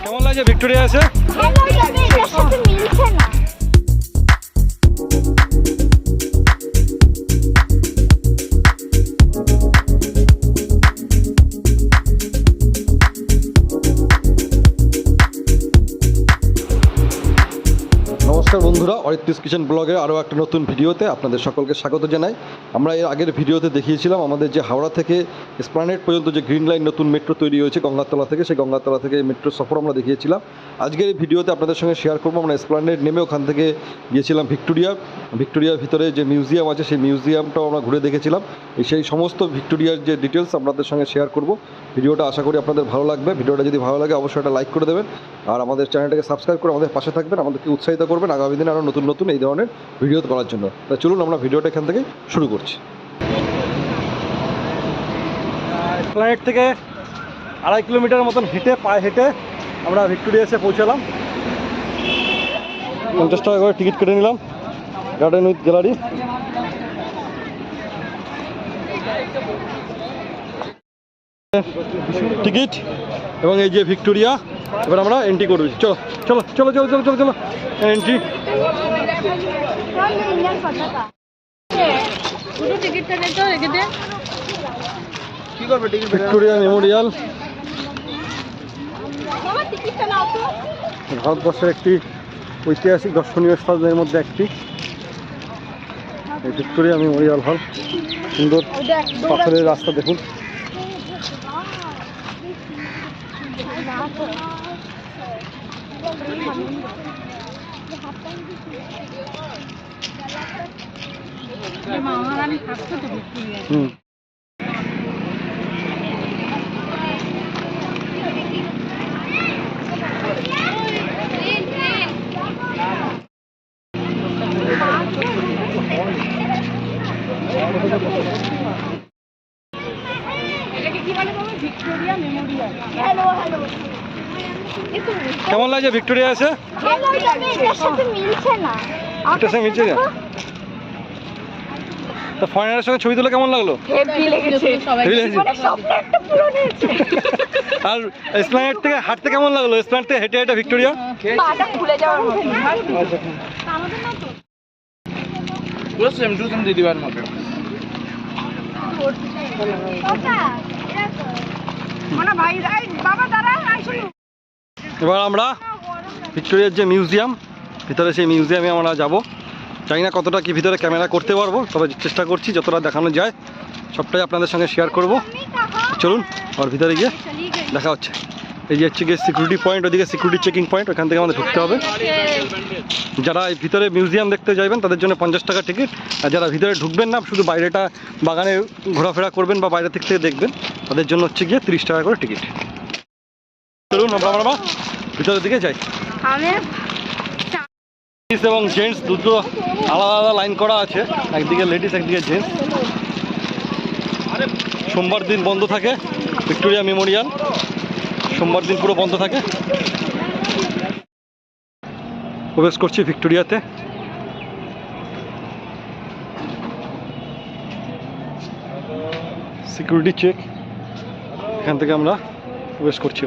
কেমন লাগছে ভিক্টোরিয়া এসে বন্ধুরা অরিত্রিস কিচেন ব্লগের আরও একটা নতুন ভিডিওতে আপনাদের সকলকে স্বাগত জানাই। আমরা এর আগের ভিডিওতে দেখিয়েছিলাম আমাদের যে হাওড়া থেকে স্প্লানেট পর্যন্ত যে গ্রিন লাইন নতুন মেট্রো তৈরি হয়েছে গঙ্গাতলা থেকে, সেই গঙ্গাতলা থেকে মেট্রো সফর আমরা দেখিয়েছিলাম। আজকের এই ভিডিওতে আপনাদের সঙ্গে শেয়ার করব, আমরা স্প্লানেট নেমে ওখান থেকে গিয়েছিলাম ভিক্টোরিয়া। ভিক্টোরিয়ার ভিতরে যে মিউজিয়াম আছে, সেই মিউজিয়ামটাও আমরা ঘুরে দেখেছিলাম। সেই সমস্ত ভিক্টোরিয়ার যে ডিটেলস আপনাদের সঙ্গে শেয়ার করব। ভিডিওটা আশা করি আপনাদের ভালো লাগবে। ভিডিওটা যদি ভালো লাগে, অবশ্যই একটা লাইক করে দেবেন। আর আমাদের চ্যানেলটাকে সাবস্ক্রাইব করে আমাদের পাশে থাকবেন। আমাদেরকে উৎসাহিত করবেন। আগামী আরও নতুন নতুন এই ধরনের ভিডিও করার জন্য। তা চলুন আমরা ভিডিওটা এখান থেকে শুরু করছি। প্ল্যানেট থেকে আড়াই কিলোমিটার মতন হেঁটে, পায়ে হেঁটে আমরা ভিক্টোরিয়া এসে পৌঁছালাম। পঞ্চাশ টাকা করে টিকিট কেটে নিলাম গার্ডেন উইথ গ্যালারি টিকিট এবং এই যে ভিক্টোরিয়া এবার আমরা এন্ট্রি করবি চলো চলো চলো চলো চলো চলো চলো। এন্ট্রি ভিক্টোরিয়া মেমোরিয়াল ভারতবর্ষের একটি ঐতিহাসিক দর্শনীয় স্থানের মধ্যে একটি। ভিক্টোরিয়া মেমোরিয়াল হল সুন্দর পাথরের রাস্তা দেখুন। মহারানী থাকতো তো ভিক্টোরিয়া হুম এটাকে কি বলে বাবা ভিক্টোরিয়া মেমোরিয়াল হ্যালো হ্যালো কেমন লাগছে ভিক্টোরিয়া এসে ভালো এটার সাথে মিলছে না? তা ফরেনারের সঙ্গে ছবি তুলে কেমন লাগল? মানে আর স্প্ল্যানেট থেকে হাঁটতে কেমন লাগল? স্প্ল্যানেট থেকে হেঁটে হেঁটে ভিক্টোরিয়া? পুরো সেম টু সেম দিদিবার মতো। এবার আমরা ভিক্টোরিয়ার যে মিউজিয়াম ভিতরে সেই মিউজিয়ামে আমরা যাব। জানি না কতটা কি ভিতরে ক্যামেরা করতে পারব তবে চেষ্টা করছি যতটা দেখানো যায়। সবটাই আপনাদের সঙ্গে শেয়ার করব। চলুন আর ভিতরে গিয়ে দেখা হচ্ছে। এই যে হচ্ছে গিয়ে সিকিউরিটি পয়েন্ট ওদিকে সিকিউরিটি চেকিং পয়েন্ট ওখান থেকে আমাদের ঢুকতে হবে। যারা এই ভিতরে মিউজিয়াম দেখতে যাবেন তাদের জন্য পঞ্চাশ টাকা টিকিট আর যারা ভিতরে ঢুকবেন না শুধু বাইরেটা বাগানে ঘোরাফেরা করবেন বা বাইরে থেকে থেকে দেখবেন তাদের জন্য হচ্ছে গিয়ে তিরিশ টাকা করে টিকিট চলুন আমরা আমরা ভিতরের দিকে যাই। লেডিস এবং জেন্টস দুটো আলাদা আলাদা লাইন করা আছে। একদিকে লেডিস একদিকে জেন্টস সোমবার দিন বন্ধ থাকে ভিক্টোরিয়া মেমোরিয়াল সোমবার দিন পুরো বন্ধ থাকে। প্রবেশ করছি ভিক্টোরিয়াতে। সিকিউরিটি চেক এখান থেকে আমরা প্রবেশ করছি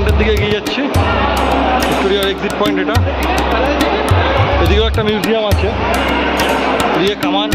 পয়েন্টের দিকে এগিয়ে যাচ্ছি। ভিক্টোরিয়ার এক্সিট পয়েন্ট এটা। এদিকেও একটা মিউজিয়াম আছে। কামান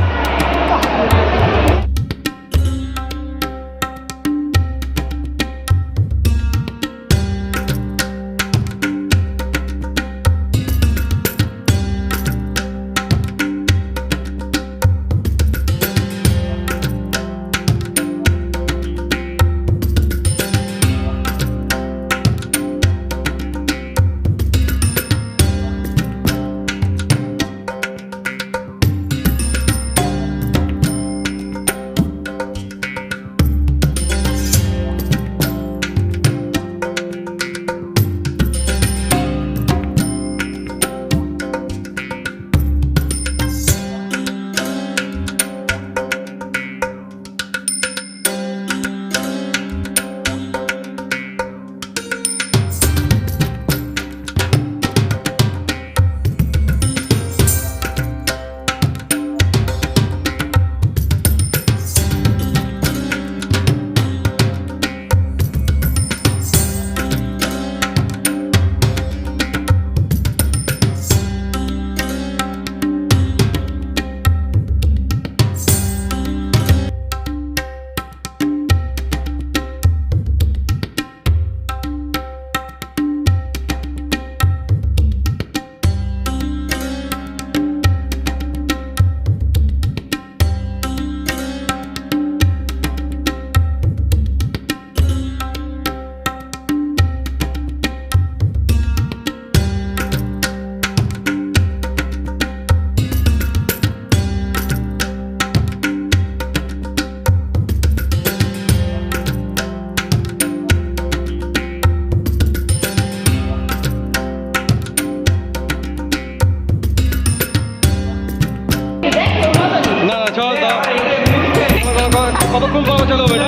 কতক্ষণ চলো এটা?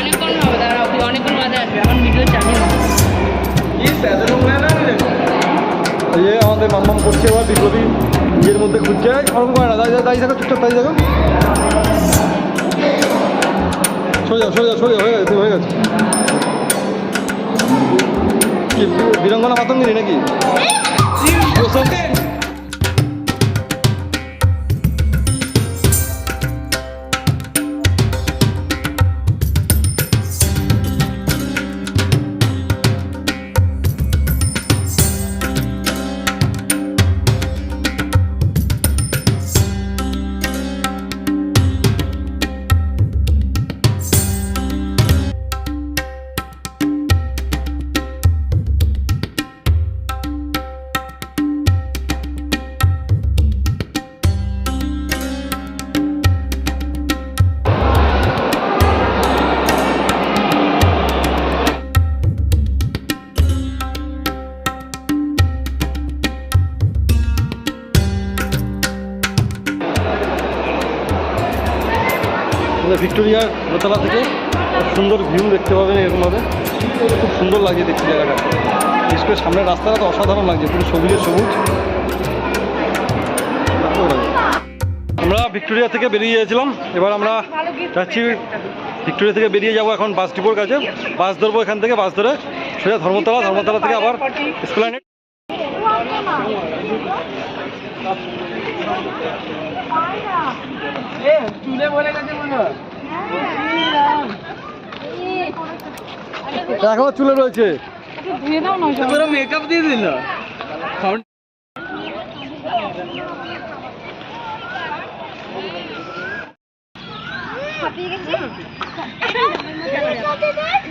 অনেকক্ষণ হবে তুই অনেকক্ষণ বাদে আসবে এখন ভিডিও চালিয়ে এই আমাদের মাম্মাম করছে এবার বিপ্লবী ইয়ের মধ্যে খুঁজছে। ওরকম করে না দাঁড়িয়ে দাঁড়িয়ে থাকো চুপচাপ দাঁড়িয়ে থাকো। সরে যাও সরে যাও সরে যাও হয়ে গেছে হয়ে গেছে। কি বীরাঙ্গনা মাতঙ্গিনী নাকি? ভিক্টোরিয়ার দোতলা থেকে সুন্দর ভিউ দেখতে পাবেন এরকমভাবে। খুব সুন্দর লাগছে দেখতে জায়গাটা। বিশেষ করে সামনের রাস্তাটা তো অসাধারণ লাগছে, পুরো সবুজে সবুজ। আমরা ভিক্টোরিয়া থেকে বেরিয়ে গিয়েছিলাম। এবার আমরা যাচ্ছি ভিক্টোরিয়া থেকে বেরিয়ে যাব এখন বাস ডিপোর কাছে। বাস ধরবো এখান থেকে, বাস ধরে সোজা ধর্মতলা ধর্মতলা থেকে আবার স্প্লানেট চুলে বলে গেছে মনে হয় এখনও চুলে রয়েছে ধুয়ে দাও না সব। পুরো মেকআপ দিয়ে দিল।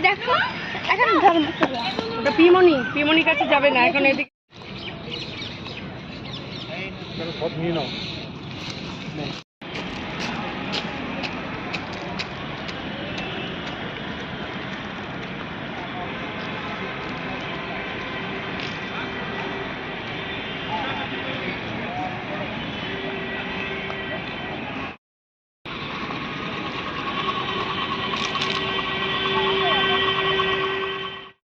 দেখো এখন পিমনি পিমনির কাছে যাবে না এখন এদিকে সব নিয়ে নাও।